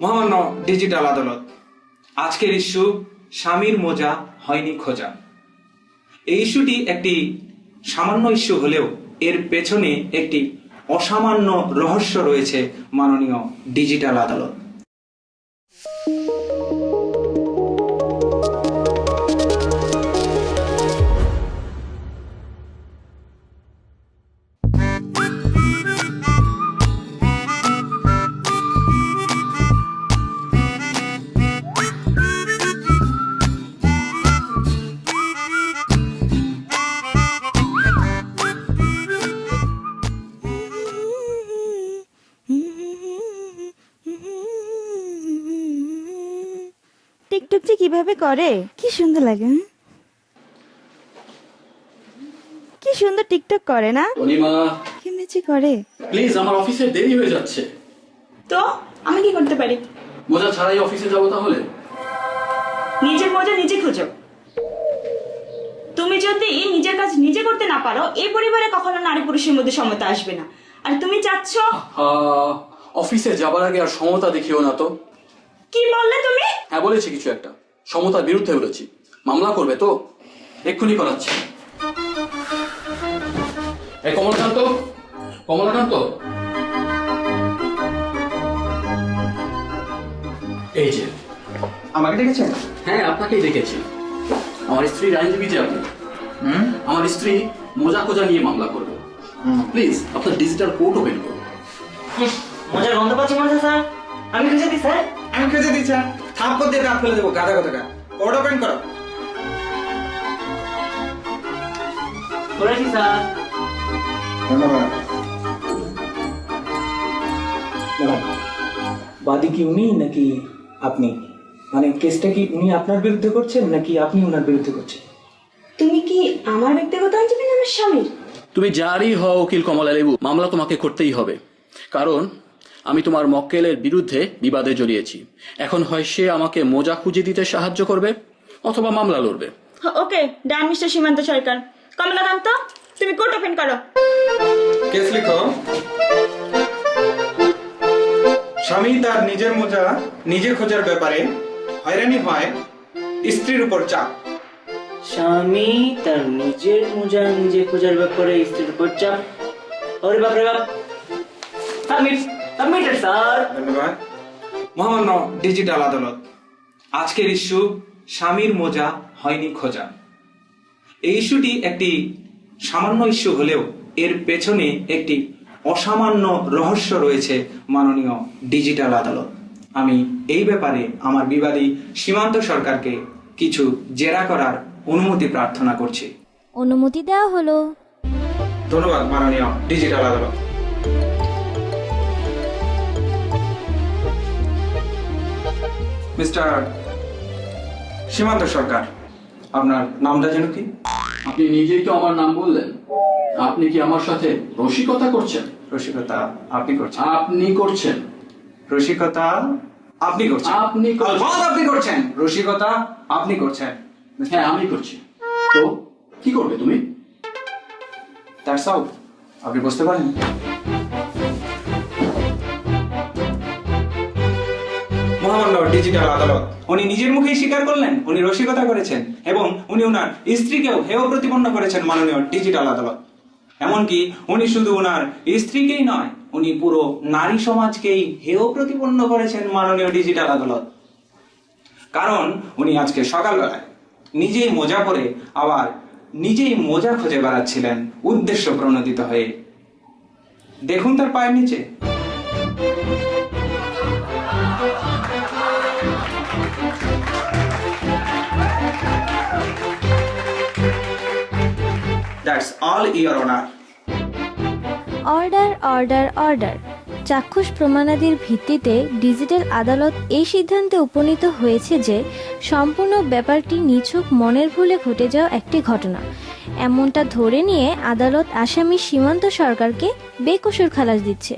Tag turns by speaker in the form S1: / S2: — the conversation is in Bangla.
S1: মহামান্য ডিজিটাল আদালত, আজকের ইস্যু স্বামীর মোজা হয়নি খোঁজা। এই ইস্যুটি একটি সামান্য ইস্যু হলেও এর পেছনে একটি অসামান্য রহস্য রয়েছে মাননীয় ডিজিটাল আদালত।
S2: টিকটক যে কীভাবে করে? কি সুন্দর লাগে কি সুন্দর টিকটক করে না?
S3: অনিমা।
S2: কেমনে যে করে?
S3: প্লিজ আমার অফিসে দেরি হয়ে যাচ্ছে।
S4: তো আমি কি করতে পারি?
S3: মোজা ছাড়াই অফিসে যাব তাহলে?
S4: নিজের মজা নিজে খোঁজো। তুমি যদি নিজের কাজ নিজে করতে না পারো এই পরিবারে কখনো নারী পুরুষের মধ্যে সমতা আসবে না। আর তুমি চাচ্ছ?
S3: আহ, অফিসে যাবার আগে আর সমতা দেখিও না তো।
S4: কি বললে তুমি?
S3: হ্যাঁ বলেছি কিছু একটা। সমতার বিরুদ্ধে বলেছি। মামলা করবে তো? এক্ষুনি করাচ্ছি। এই কমলাকান্ত কমলাকান্ত। এই যে।
S1: আমাকে ডেকেছেন?
S3: হ্যাঁ আপনাকেই দেখেছি আমার স্ত্রীর আইনজীবী যে আপনি। আমার স্ত্রী মোজা খোঁজা নিয়ে মামলা করবে। প্লিজ আপনার ডিজিটাল কোর্ট ওপেন করুন।
S4: মজার গন্ধ পাচ্ছি মনে স্যার। আমি খুঁজে দিই স্যার।
S1: আমি খুঁজে দিচ্ছি থাপ্পর দিয়ে দাঁত ফেলে দেবো গাদা কথা কোড ওপেন করো।
S4: করেছি স্যার।
S1: ধন্যবাদ।
S5: বাদী কি উনি নাকি আপনি? মানে কেসটা কি উনি আপনার বিরুদ্ধে করছেন নাকি আপনি ওনার বিরুদ্ধে করছেন?
S4: তুমি কি আমার ব্যক্তিগত আইনজীবী না আমার স্বামীর?
S3: তুমি যারই হও উকিল কমলা লেবু মামলা তোমাকে করতেই হবে। কারণ আমি তোমার মক্কেলের বিরুদ্ধে বিবাদে জড়িয়েছি। এখন হয় সে আমাকে মোজা খুঁজে দিতে সাহায্য করবে অথবা মামলা লড়বে।
S4: ওকে ডান মিস্টার সীমান্ত সরকার। কমলাকান্ত তুমি কোর্ট ওপেন করো।
S1: কেস লিখো। স্বামী তার নিজের মোজা নিজে খোঁজার ব্যাপারে হয়রানি হয় স্ত্রীর উপর চাপ।
S6: স্বামী তার নিজের মোজা নিজে খোঁজার ব্যাপারে স্ত্রীর উপর চাপ। ওরে বাপরে বাপ। Submit submitted sir.
S1: ধন্যবাদ। মহামান্য ডিজিটাল আদালত আজকের ইস্যু স্বামীর মোজা হয়নি খোঁজা। এই ইস্যুটি একটি সামান্য ইস্যু হলেও এর পেছনে একটি অসামান্য রহস্য রয়েছে মাননীয় ডিজিটাল আদালত। আমি এই ব্যাপারে আমার বিবাদী সীমান্ত সরকারকে কিছু জেরা করার অনুমতি প্রার্থনা করছি।
S7: অনুমতি দেওয়া হলো।
S1: ধন্যবাদ মাননীয় ডিজিটাল আদালত। মিস্টার সীমান্ত সরকার আপনার নামটা যেন কি?
S3: আপনি নিজেই তো আমার নাম বললেন। আপনি কি আমার সাথে রসিকতা করছেন?
S1: রসিকতা আপনি করছেন।
S3: আপনি করছেন।
S1: রসিকতা আপনি করছেন।
S3: আপনি
S1: আপনি করছেন। রসিকতা আপনি করছেন।
S3: হ্যাঁ আমি করছি। তো কি করবে তুমি?
S1: দ্যাটস অল আপনি বুঝতে পারেন মহামান্য ডিজিটাল আদালত। উনি নিজের মুখেই স্বীকার করলেন, উনি রসিকতা করেছেন, এবং উনি ওনার স্ত্রীকেও হেয় প্রতিপন্ন করেছেন মাননীয় ডিজিটাল আদালত। এমনকি উনি শুধু ওনার স্ত্রীকেই নয়, উনি পুরো নারী সমাজকেই হেয় প্রতিপন্ন করেছেন মাননীয় ডিজিটাল আদালত। কারণ উনি আজকে সকালবেলায় নিজেই মজা করে আবার নিজেই মজা খুঁজে বেড়াচ্ছিলেন, উদ্দেশ্য প্রণোদিত হয়ে। দেখুন তার পায়ের নিচে। That's all your honour
S7: order order order চাক্ষুষ প্রমাণাদির ভিত্তিতে ডিজিটাল আদালত এই সিদ্ধান্তে উপনীত হয়েছে যে সম্পূর্ণ ব্যাপারটি নিছক মনের ভুলে ঘটে যাওয়া একটি ঘটনা। এমনটা ধরে নিয়ে আদালত আসামি সীমান্ত সরকারকে বেকসুর খালাস দিচ্ছে।